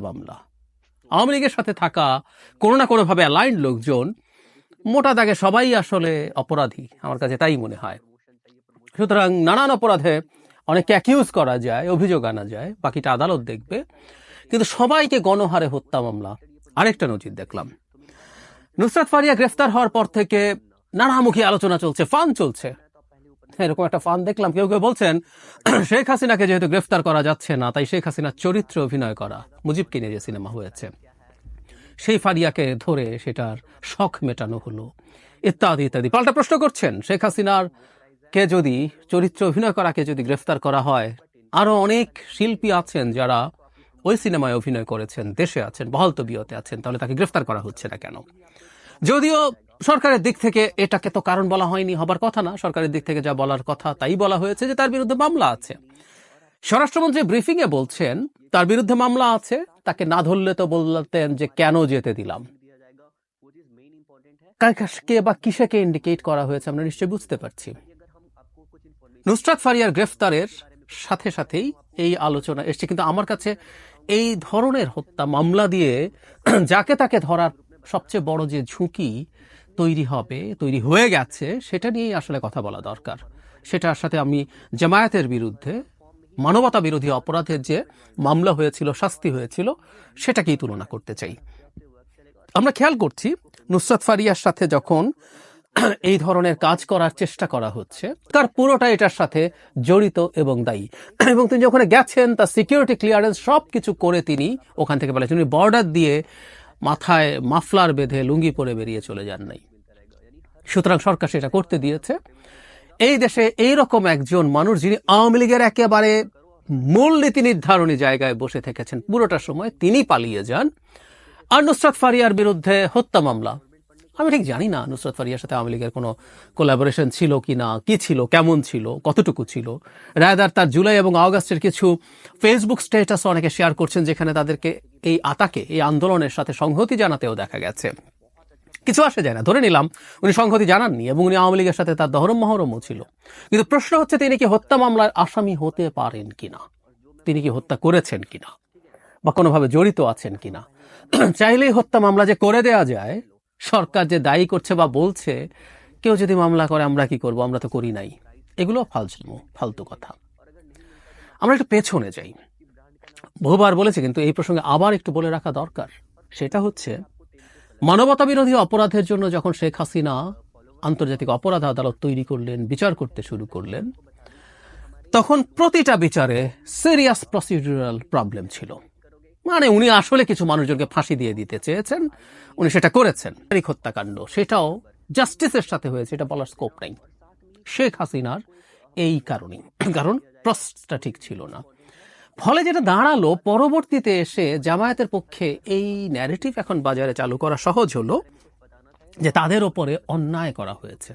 মামলা। আওয়ামী লীগের সাথে থাকা কোনো না কোনোভাবে অ্যালাইন্ড লোকজন, মোটা দাগে সবাই আসলে অপরাধী, আমার কাছে তাই মনে হয়। সুতরাং নানান অপরাধে অনেককে অ্যাকিউজ করা যায়, অভিযোগ আনা যায়, বাকিটা আদালত দেখবে। কিন্তু সবাইকে গণহারে হত্যা মামলা, আরেকটা নজির দেখলাম। নুসরাত ফারিয়া গ্রেফতার হওয়ার পর থেকে নানামুখী আলোচনা চলছে, ফান চলছে। এরকম একটা ফান দেখলাম। কেউ কেউ বলছেন, শেখ হাসিনাকে যেহেতু গ্রেফতার করা যাচ্ছে না, তাই শেখ হাসিনার চরিত্রে অভিনয় করা মুজিবকে নিয়ে যে সিনেমা হয়েছে, সেই ফারিয়াকে ধরে সেটার শখ মেটানো হলো, ইত্যাদি ইত্যাদি। পাল্টা প্রশ্ন করছেন, শেখ হাসিনার কে যদি, চরিত্রে অভিনয় করাকে যদি গ্রেফতার করা হয়, আরও অনেক শিল্পী আছেন যারা ওই সিনেমায় অভিনয় করেছেন, দেশে আছেন, বহাল তবিয়তে আছেন, তাহলে তাকে গ্রেফতার করা হচ্ছে না কেন? যদিও সরকারের দিক থেকে এটাকে তো কারণ বলা হয়নি, হবার কথা না। সরকারের দিক থেকে যা বলার কথা, তাই বলা হয়েছে যে তার বিরুদ্ধে মামলা আছে। স্বরাষ্ট্রমন্ত্রী ব্রিফিং এ বলছেন, তার বিরুদ্ধে মামলা আছে, তাকে না ধরলে তো বলতেন যে কেন যেতে দিলাম। কে বা কিসেকে ইন্ডিকেট করা হয়েছে আমরা নিশ্চয়ই বুঝতে পারছি। নুসরাত ফারিয়ার গ্রেফতারের সাথে সাথেই এই আলোচনা এসছে। কিন্তু আমার কাছে এই ধরনের হত্যা মামলা দিয়ে যাকে তাকে ধরার সবচেয়ে বড় যে ঝুঁকি তৈরি হবে, তৈরি হয়ে গেছে, সেটা নিয়েই আসলে কথা বলা দরকার। সেটার সাথে আমি জামায়াতের বিরুদ্ধে, মানবতা বিরোধী অপরাধের যে মামলা হয়েছিল, শাস্তি হয়েছিল, সেটাকেই তুলনা করতে চাই। আমরা খেয়াল করছি, নুসরাত ফারিয়ার সাথে যখন এই ধরনের কাজ করার চেষ্টা করা হচ্ছে, তার পুরোটা এটার সাথে জড়িত এবং দায়ী। এবং তিনি যখন গেছেন, তার সিকিউরিটি ক্লিয়ারেন্স সব কিছু করে তিনি ওখান থেকে বলেছেন উনি বর্ডার দিয়ে মাথায় মাফলার বেঁধে লুঙ্গি পরে বেরিয়ে চলে যান নাই। সুতরাং সরকার সেটা করতে দিয়েছে। এই দেশে এই রকম একজন মানুষ যিনি আওয়ামী লীগের একেবারে মূল নীতি নির্ধারণী জায়গায় বসে থেকেছেন, পুরোটা সময় তিনি পালিয়ে যান। আর নুসরাত ফারিয়ার বিরুদ্ধে হত্যা মামলা। আমি ঠিক জানি না নুসরাত ফারিয়ার সাথে আওয়ামী লীগের কোনো কোলাবোরেশন ছিল কি না কি ছিল, কেমন ছিল, কতটুকু ছিল। রায়দার তার জুলাই এবং আগস্টের কিছু ফেসবুক স্ট্যাটাস অনেকে শেয়ার করছেন যেখানে তাদেরকে এই আতাকে, এই আন্দোলনের সাথে সংহতি জানাতেও দেখা গেছে। কিছু আসে যায় না, ধরে নিলাম উনি সংহতি জানাননি এবং উনি আওয়ামী লীগের সাথে তার দহরম মহরমও ছিল। কিন্তু প্রশ্ন হচ্ছে তিনি কি হত্যা মামলার আসামি হতে পারেন কিনা? তিনি কি হত্যা করেছেন কিনা? বা কোনোভাবে জড়িত আছেন কিনা? চাইলেই হত্যা মামলা যে করে দেয়া যায় সরকার যে দায়ী করছে বা বলছে, কেউ যদি মামলা করে, আমরা কি করব? আমরা তো করি নাই। এগুলো ফালতু ফালতু কথা। আমরা একটু পেছনে যাই। বহুবার বলেছি, কিন্তু এই প্রসঙ্গে আবার একটু বলে রাখা দরকার। সেটা হচ্ছে মানবতা বিরোধী অপরাধের জন্য যখন শেখ হাসিনা আন্তর্জাতিক অপরাধ আদালত তৈরি করলেন, বিচার করতে শুরু করলেন, তখন প্রতিটা বিচারে সিরিয়াস প্রসিডিউরাল প্রবলেম ছিল। মানে উনি আসলে কিছু মানুষজনকে ফাঁসি দিয়ে দিতে চেয়েছেন। উনি সেটা করেছেন। তারিখ হত্যাকাণ্ড, সেটাও জাস্টিসের সাথে হয়েছে, এটা বলার স্কোপ নাই। শেখ হাসিনার এই কারণেই। কারণ প্রসেসটা ঠিক ছিল না। ফলে যেটা দাঁড়াল, পরবর্তীতে এসে জামায়াতের পক্ষে এই ন্যারেটিভ এখন বাজারে চালু করা সহজ হলো যে তাদের ওপরে অন্যায় করা হয়েছে।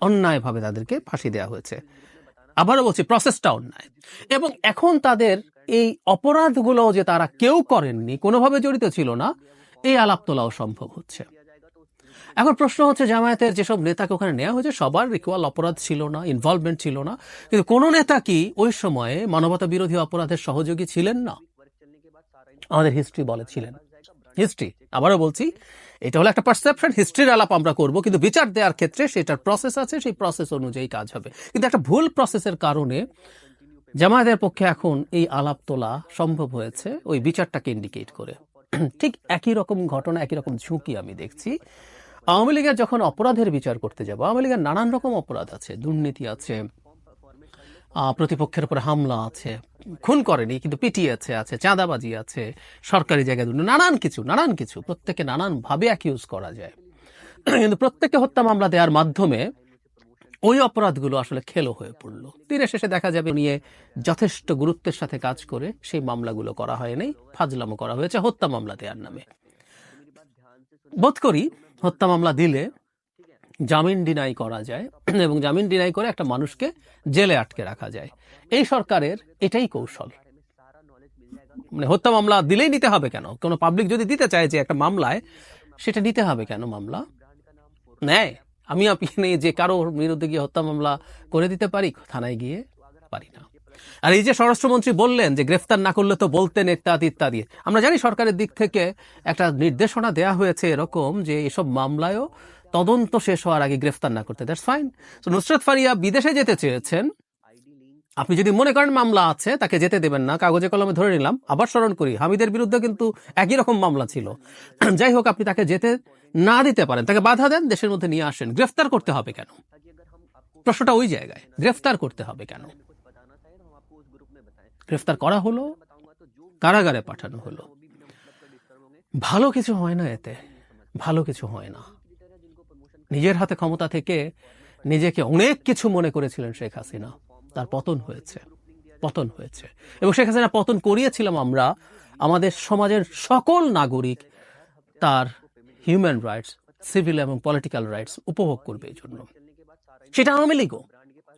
অন্যায়ভাবে তাদেরকে ফাঁসি দেওয়া হয়েছে। আবারও বলছি প্রসেসটা অন্যায়। এবং এখন তাদের এই অপরাধগুলো যে তারা কেউ করেননি, কোনোভাবে জড়িত ছিল না, এই আলাপ তোলাও সম্ভব হচ্ছে। এখন প্রশ্ন হচ্ছে, জামায়াতের যেসব নেতাকে ওখানে নেওয়া হয়েছে, সবার ইকুয়াল অপরাধ ছিল না ইনভলভমেন্ট ছিল না। কিন্তু কোন নেতা কি ওই সময়ে মানবতা বিরোধী অপরাধের সহযোগী ছিলেন না? আমাদের হিস্ট্রি বলে ছিলেন হিস্ট্রি আবারও বলছি, এটা হলো একটা পারসেপশন হিস্ট্রির আলাপ আমরা করব, কিন্তু বিচার দেওয়ার ক্ষেত্রে সেটার প্রসেস আছে, সেই প্রসেস অনুযায়ী কাজ হবে। কিন্তু একটা ভুল প্রসেসের কারণে জামায়াতের পক্ষে এখন এই আলাপ তোলা সম্ভব হয়েছে ওই বিচারটাকে ইন্ডিকেট করে। ঠিক একই রকম ঘটনা, একই রকম ঝুঁকি আমি দেখছি। আওয়ামী লীগের যখন অপরাধের বিচার করতে যাব, আওয়ামী লীগের নানান রকম অপরাধ আছে, দুর্নীতি আছে প্রতিপক্ষের উপরে হামলা আছে, খুন করেনি কিন্তু পিটিয়েছে আছে, চাঁদাবাজি আছে, সরকারি জায়গায় দুর্নীতি, নানান কিছু নানান কিছু প্রত্যেকে নানান ভাবে অ্যাকিউজ করা যায়। কিন্তু প্রত্যেককে হত্যা মামলা দেওয়ার মাধ্যমে ওই অপরাধগুলো আসলে খেলো হয়ে পড়ল। দিনের শেষে দেখা যাবে নিয়ে যথেষ্ট গুরুত্বের সাথে কাজ করে সেই মামলাগুলো করা হয়নি ফাজলামো করা হয়েছে হত্যা মামলা দেওয়ার নামে। বোধ করি হত্যা মামলা দিলে জামিন ডিনাই করা যায় এবং জামিন ডিনাই করে একটা মানুষকে জেলে আটকে রাখা যায়। এই সরকারের এটাই কৌশল। মানে হত্যা মামলা দিলেই নিতে হবে কেন? কোনো পাবলিক যদি দিতে চায় যে একটা মামলায়, সেটা নিতে হবে কেন মামলা? নেয় আমি আপনি যে কারও বিরুদ্ধে গিয়ে হত্যা মামলা করে দিতে পারি, থানায় গিয়ে পারি না। আর এই যে স্বরাষ্ট্রমন্ত্রী বললেন যে গ্রেফতার না করলে তো বলতেন ইত্যাদি ইত্যাদি। আমরা জানি সরকারের দিক থেকে একটা নির্দেশনা দেয়া হয়েছে এরকম যে এসব মামলায়ও তদন্ত শেষ হওয়ার আগে গ্রেফতার না করতে। দ্যাটস ফাইন তো নুসরত ফারিয়া বিদেশে যেতে চেয়েছেন। আপনি যদি মনে করেন মামলা আছে, তাকে যেতে দেবেন না, কাগজে কলমে ধরে নিলাম, আবার স্মরণ করি, হামিদের বিরুদ্ধে কিন্তু একই রকম মামলা ছিল। যাই হোক, আপনি তাকে যেতে না দিতে পারেন, তাকে বাধা দেন, দেশের মধ্যে নিয়ে আসেন। গ্রেফতার করতে হবে কেন? প্রশ্নটা ওই জায়গায়, গ্রেফতার করতে হবে কেন? গ্রেফতার করা হলো, কারাগারে পাঠানো হলো। ভালো কিছু হয় না এতে, ভালো কিছু হয় না। নিজের হাতে ক্ষমতা থেকে নিজেকে অনেক কিছু মনে করেছিলেন শেখ হাসিনা। তার পতন হয়েছে পতন হয়েছে। এবং শেখ হাসিনা পতন করিয়েছিলাম আমরা, আমাদের সমাজের সকল নাগরিক তার হিউম্যান রাইটস, সিভিল এবং পলিটিক্যাল রাইটস উপভোগ করবে এই জন্য। সেটা আওয়ামী লীগও।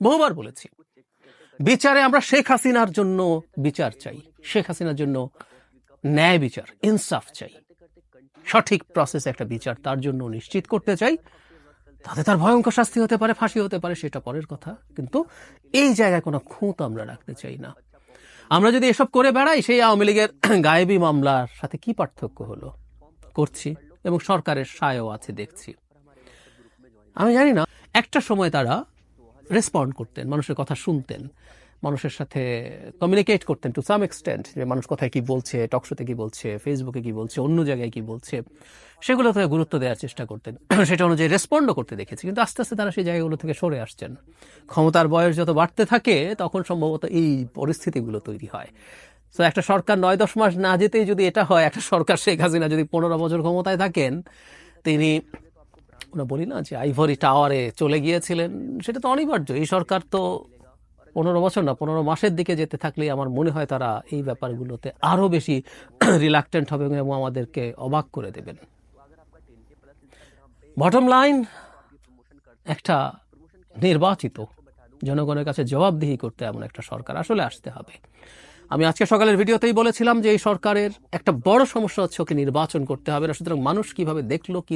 বহুবার বলেছি। বিচারে আমরা শেখ হাসিনার জন্য বিচার চাই। শেখ হাসিনার জন্য ন্যায় বিচার, ইনসাফ চাই। সঠিক প্রসেস একটা বিচার তার জন্য নিশ্চিত করতে চাই। তাতে তার ভয়ঙ্কর শাস্তি হতে পারে, ফাঁসি হতে পারে, সেটা পরের কথা। কিন্তু এই জায়গায় কোনো খুঁত আমরা রাখতে চাই না। আমরা যদি এসব করে বেড়াই, সেই আওয়ামী লীগের গায়েবী মামলার সাথে কি পার্থক্য হলো? করছি। এবং সরকারের সায়ও আছে, দেখছি। আমি জানি না, একটা সময় তারা রেসপন্ড করতেন, মানুষের কথা শুনতেন, মানুষের সাথে কমিউনিকেট করতেন টু সাম এক্সটেন্ট যে মানুষ কোথায় কি বলছে টকশোতে কি বলছে ফেসবুকে কি বলছে, অন্য জায়গায় কি বলছে সেগুলো থেকে গুরুত্ব দেওয়ার চেষ্টা করতেন। সেটা অনুযায়ী রেসপন্ডও করতে দেখেছি, কিন্তু আস্তে আস্তে তারা সেই জায়গাগুলো থেকে সরে আসছেন। ক্ষমতার বয়স যত বাড়তে থাকে, তখন সম্ভবত এই পরিস্থিতিগুলো তৈরি হয়। তো একটা সরকার নয় দশ মাস না যেতেই যদি এটা হয়, একটা সরকার শেখ হাসিনা যদি পনেরো বছর ক্ষমতায় থাকেন, তিনি আমরা বলি না যে আইভরি টাওয়ারে চলে গিয়েছিলেন, সেটা তো অনিবার্য। এই সরকার তো পনেরো বছর না, পনেরো মাসের দিকে যেতে থাকলে আমার মনে হয় তারা এই ব্যাপারগুলোতে আরও বেশি রিলাক্টেন্ট হবে এবং আমাদেরকে অবাক করে দেবেন। বটম লাইন একটা নির্বাচিত জনগণের কাছে জবাবদিহি করতে এমন একটা সরকার আসলে আসতে হবে। আমি আজকে সকালের ভিডিওতেই বলেছিলাম যে এই সরকারের একটা বড় সমস্যা হচ্ছে ওকে নির্বাচন করতে হবে। না সুতরাং মানুষ কীভাবে দেখল, কি